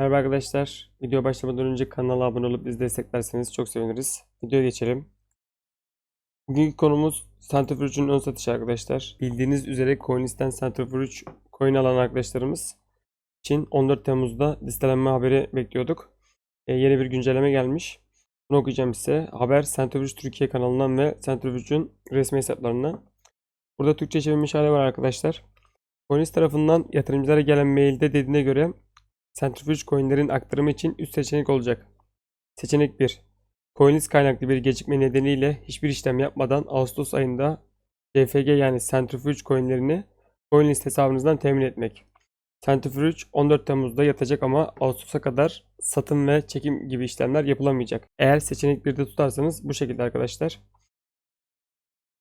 Merhaba arkadaşlar. Video başlamadan önce kanala abone olup bizi desteklerseniz çok seviniriz. Videoya geçelim. Bugünkü konumuz Centrifuge'un ön satışı arkadaşlar. Bildiğiniz üzere CoinList'ten Centrifuge coin alan arkadaşlarımız için 14 Temmuz'da listelenme haberi bekliyorduk. E, yeni bir güncelleme gelmiş. Bunu okuyacağım size. Haber Centrifuge Türkiye kanalından ve Centrifuge'un resmi hesaplarından. Burada Türkçe çevrilmiş hali var arkadaşlar. CoinList tarafından yatırımcılara gelen mailde dediğine göre Centrifuge coinlerin aktarımı için üst seçenek olacak. Seçenek 1. CoinList kaynaklı bir gecikme nedeniyle hiçbir işlem yapmadan Ağustos ayında CFG yani Centrifuge coinlerini CoinList hesabınızdan temin etmek. Centrifuge 14 Temmuz'da yatacak ama Ağustos'a kadar satım ve çekim gibi işlemler yapılamayacak. Eğer seçenek 1'de tutarsanız bu şekilde arkadaşlar.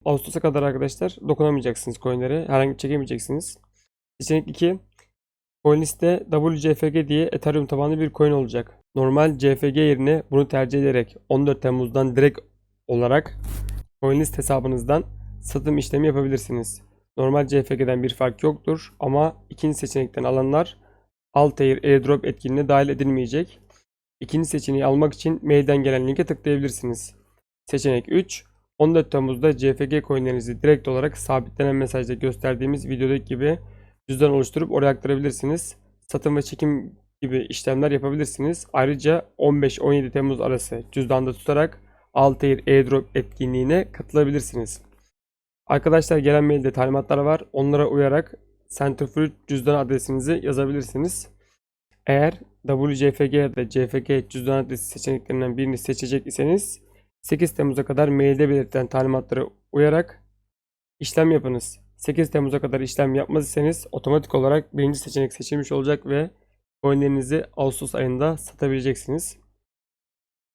Ağustos'a kadar arkadaşlar dokunamayacaksınız coinlere. Herhangi çekemeyeceksiniz. Seçenek 2. CoinList'te WCFG diye Ethereum tabanlı bir coin olacak. Normal CFG yerine bunu tercih ederek 14 Temmuz'dan direkt olarak CoinList hesabınızdan satım işlemi yapabilirsiniz. Normal CFG'den bir fark yoktur ama ikinci seçenekten alanlar Altair airdrop etkinliğine dahil edilmeyecek. İkinci seçeneği almak için mailden gelen linke tıklayabilirsiniz. Seçenek 3. 14 Temmuz'da CFG coinlerinizi direkt olarak sabitlenen mesajda gösterdiğimiz videodaki gibi cüzdan oluşturup oraya aktarabilirsiniz. Satım ve çekim gibi işlemler yapabilirsiniz. Ayrıca 15-17 Temmuz arası cüzdanda tutarak Altair airdrop etkinliğine katılabilirsiniz. Arkadaşlar gelen mailde talimatlar var. Onlara uyarak Centrifuge cüzdan adresinizi yazabilirsiniz. Eğer WCFG ya da CFG cüzdan adresi seçeneklerinden birini seçecek iseniz 8 Temmuz'a kadar mailde belirtilen talimatlara uyarak işlem yapınız. 8 Temmuz'a kadar işlem yapmaz iseniz otomatik olarak birinci seçenek seçilmiş olacak ve coinlerinizi Ağustos ayında satabileceksiniz.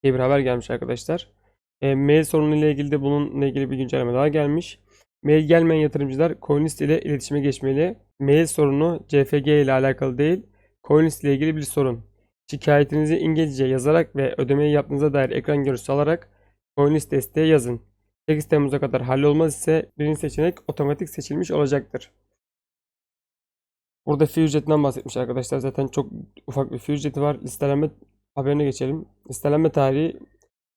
diye bir haber gelmiş arkadaşlar. E, mail sorunu ile ilgili de bununla ilgili bir güncelleme daha gelmiş. Mail gelmeyen yatırımcılar CoinList ile iletişime geçmeli. Mail sorunu CFG ile alakalı değil, CoinList ile ilgili bir sorun. Şikayetinizi İngilizce yazarak ve ödemeyi yaptığınıza dair ekran görüntüsü alarak CoinList desteğe yazın. 8 Temmuz'a kadar hallolmaz ise birinci seçenek otomatik seçilmiş olacaktır. Burada fee ücretinden bahsetmiş arkadaşlar. Zaten çok ufak bir fee ücreti var. Listelenme haberine geçelim. Listelenme tarihi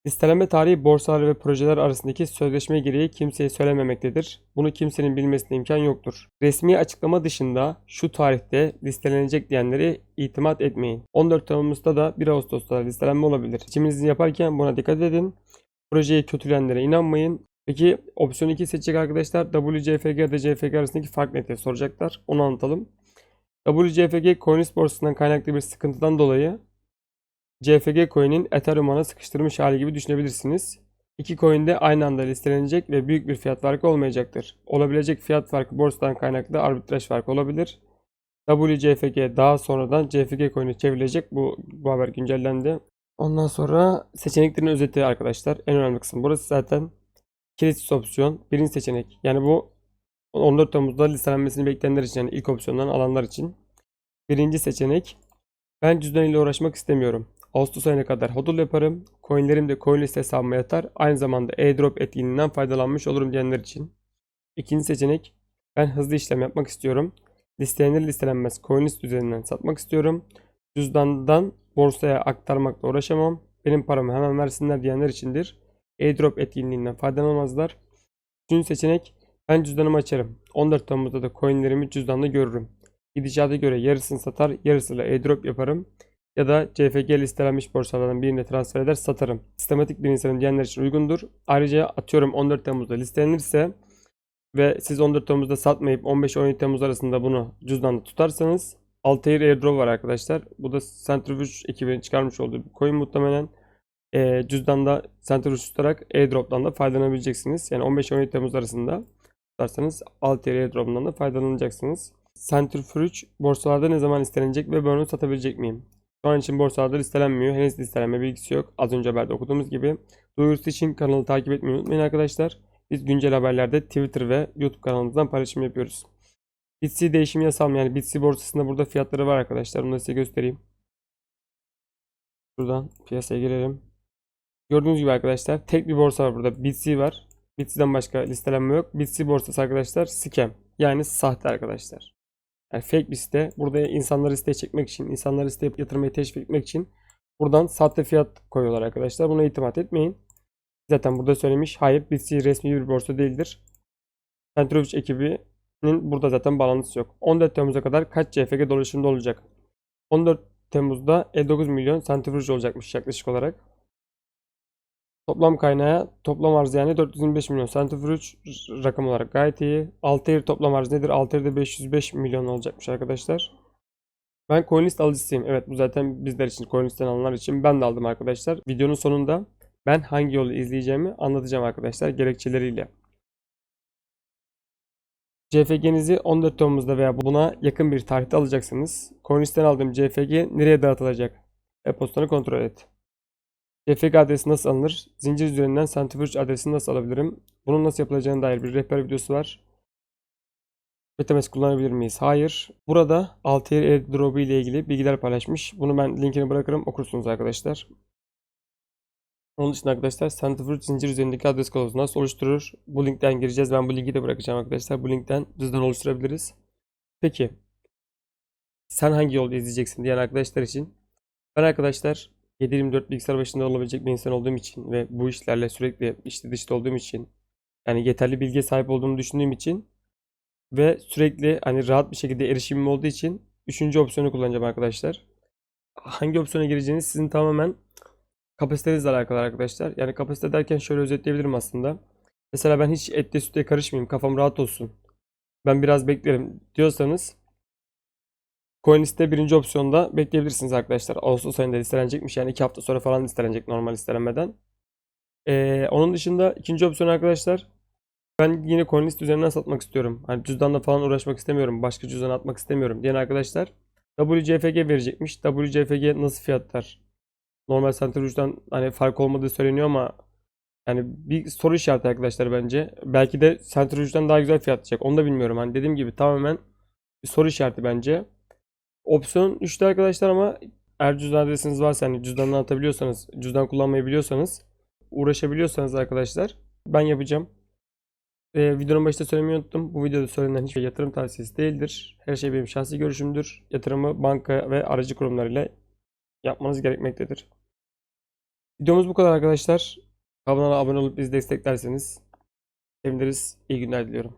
Listelenme tarihi borsalar ve projeler arasındaki sözleşme gereği kimseye söylememektedir. Bunu kimsenin bilmesine imkan yoktur. Resmi açıklama dışında şu tarihte listelenecek diyenlere itimat etmeyin. 14 Temmuz'da da 1 Ağustos'ta listelenme olabilir. Seçiminizi yaparken buna dikkat edin. Projeyi kötüleyenlere inanmayın. Peki opsiyon 2 seçecek arkadaşlar WCFG da CFG arasındaki fark ne diye soracaklar. Onu anlatalım. WCFG Coinlist borsasından kaynaklı bir sıkıntıdan dolayı CFG coin'in Ethereum ağına sıkıştırmış hali gibi düşünebilirsiniz. İki coin de aynı anda listelenecek ve büyük bir fiyat farkı olmayacaktır. Olabilecek fiyat farkı borsadan kaynaklı arbitraj farkı olabilir. WCFG daha sonradan CFG coin'e çevrilecek. Bu, bu haber güncellendi. Ondan sonra seçeneklerin özeti arkadaşlar. En önemli kısım burası zaten kilitsiz opsiyon. Birinci seçenek. Yani bu 14 Temmuz'da listelenmesini bekleyenler için yani ilk opsiyondan alanlar için. Birinci seçenek. Ben cüzdan ile uğraşmak istemiyorum. Ağustos ayına kadar hodl yaparım. Coinlerim de CoinList hesabıma yatar. Aynı zamanda airdrop etkinliğinden faydalanmış olurum diyenler için. İkinci seçenek. Ben hızlı işlem yapmak istiyorum. Listelenir listelenmez CoinList üzerinden satmak istiyorum. Cüzdandan borsaya aktarmakla uğraşamam. Benim paramı hemen versinler diyenler içindir. Airdrop etkinliğinden faydalanamazlar. Üçüncü seçenek. Ben cüzdanımı açarım. 14 Temmuz'da da coinlerimi cüzdanda görürüm. Gidişata göre yarısını satar, yarısıyla airdrop yaparım. Ya da CFG listelenmiş borsalardan birine transfer eder satarım. Sistematik bir insanım diyenler için uygundur. Ayrıca atıyorum 14 Temmuz'da listelenirse ve siz 14 Temmuz'da satmayıp 15-17 Temmuz arasında bunu cüzdanda tutarsanız Altair Airdrop var arkadaşlar. Bu da Centrifuge ekibinin çıkarmış olduğu bir coin muhtemelen. E, cüzdanda Centrifuge tutarak Airdrop'tan da faydalanabileceksiniz. Yani 15-17 Temmuz arasında tutarsanız Altair Airdrop'dan da faydalanacaksınız. Centrifuge borsalarda ne zaman listelenecek ve ben onu satabilecek miyim? Şu an için borsalarda listelenmiyor. Henüz listelenme bilgisi yok. Az önce haberde okuduğumuz gibi. Duyurusu için kanalı takip etmeyi unutmayın arkadaşlar. Biz güncel haberlerde Twitter ve YouTube kanalımızdan paylaşım yapıyoruz. Bitsi değişim yasal yani Bitsi borsasında burada fiyatları var arkadaşlar. Bunu da size göstereyim. Buradan piyasaya girelim. Gördüğünüz gibi arkadaşlar tek bir borsa var burada. Bitsi var. Bitsi'den başka listelenme yok. Bitsi borsası arkadaşlar scam. Yani sahte arkadaşlar. Yani fake bir site. Burada insanları siteye çekmek için, insanları siteye yatırmaya teşvik etmek için buradan sahte fiyat koyuyorlar arkadaşlar. Buna itimat etmeyin. Zaten burada söylemiş. Hayır, BTC resmi bir borsa değildir. Centrifuge ekibinin burada zaten bağlantısı yok. 14 Temmuz'a kadar kaç CFG dolaşımda olacak? 14 Temmuz'da 59 milyon Centrifuge olacakmış yaklaşık olarak. Toplam kaynağı toplam arz yani 425 milyon Centrifuge rakam olarak gayet iyi. Altair toplam arz nedir? Altair'de 505 milyon olacakmış arkadaşlar. Ben CoinList alıcısıyım. Evet bu zaten bizler için CoinList'ten alanlar için ben de aldım arkadaşlar. Videonun sonunda ben hangi yolu izleyeceğimi anlatacağım arkadaşlar gerekçeleriyle. CFG'nizi 14 Temmuz'da veya buna yakın bir tarihte alacaksınız. CoinList'ten aldığım CFG nereye dağıtılacak? E-postanı kontrol et. CFG adresi nasıl alınır? Zincir üzerinden Centrifuge adresini nasıl alabilirim? Bunun nasıl yapılacağına dair bir rehber videosu var. MetaMask kullanabilir miyiz? Hayır. Burada Altair airdrop'u ile ilgili bilgiler paylaşmış. Bunu ben linkini bırakırım okursunuz arkadaşlar. Onun için arkadaşlar Centrifuge zincir üzerindeki adres kılavuzu nasıl oluşturur? Bu linkten gireceğiz. Ben bu linki de bırakacağım arkadaşlar. Bu linkten cüzdan oluşturabiliriz. Peki. Sen hangi yolu izleyeceksin diyen arkadaşlar için. Ben arkadaşlar 7/24 bilgisayar başında olabilecek bir insan olduğum için ve bu işlerle sürekli işte dışta olduğum için yani yeterli bilgiye sahip olduğumu düşündüğüm için ve sürekli hani rahat bir şekilde erişimim olduğu için üçüncü opsiyonu kullanacağım arkadaşlar. Hangi opsiyona gireceğiniz sizin tamamen kapasitenizle alakalı arkadaşlar. Yani kapasite derken şöyle özetleyebilirim aslında. Mesela ben hiç ette sütte karışmayayım, kafam rahat olsun. Ben biraz beklerim diyorsanız CoinList'te birinci opsiyonda bekleyebilirsiniz arkadaşlar. Ağustos ayında listelenecekmiş. Yani iki hafta sonra falan listelenecek normal listelenmeden. Ee, onun dışında ikinci opsiyon arkadaşlar ben yine CoinList üzerinden satmak istiyorum. Hani cüzdanla falan uğraşmak istemiyorum. Başka cüzdan atmak istemiyorum diyen arkadaşlar WCFG verecekmiş. WCFG nasıl fiyatlar? Normal Centrifuge'dan hani fark olmadığı söyleniyor ama yani bir soru işareti arkadaşlar bence. Belki de Centrifuge'dan daha güzel fiyatlayacak. Onu da bilmiyorum. Hani dediğim gibi tamamen bir soru işareti bence. Opsiyon 3'te arkadaşlar ama eğer cüzdan adresiniz varsa hani cüzdandan atabiliyorsanız, cüzdan kullanmayı biliyorsanız, uğraşabiliyorsanız arkadaşlar ben yapacağım. Ee, videonun başında söylemeyi unuttum. Bu videoda söylenen hiçbir yatırım tavsiyesi değildir. Her şey benim şahsi görüşümdür. Yatırımı banka ve aracı kurumlarıyla yapmanız gerekmektedir. Videomuz bu kadar arkadaşlar. Kanala abone olup bizi desteklerseniz seviniriz. İyi günler diliyorum.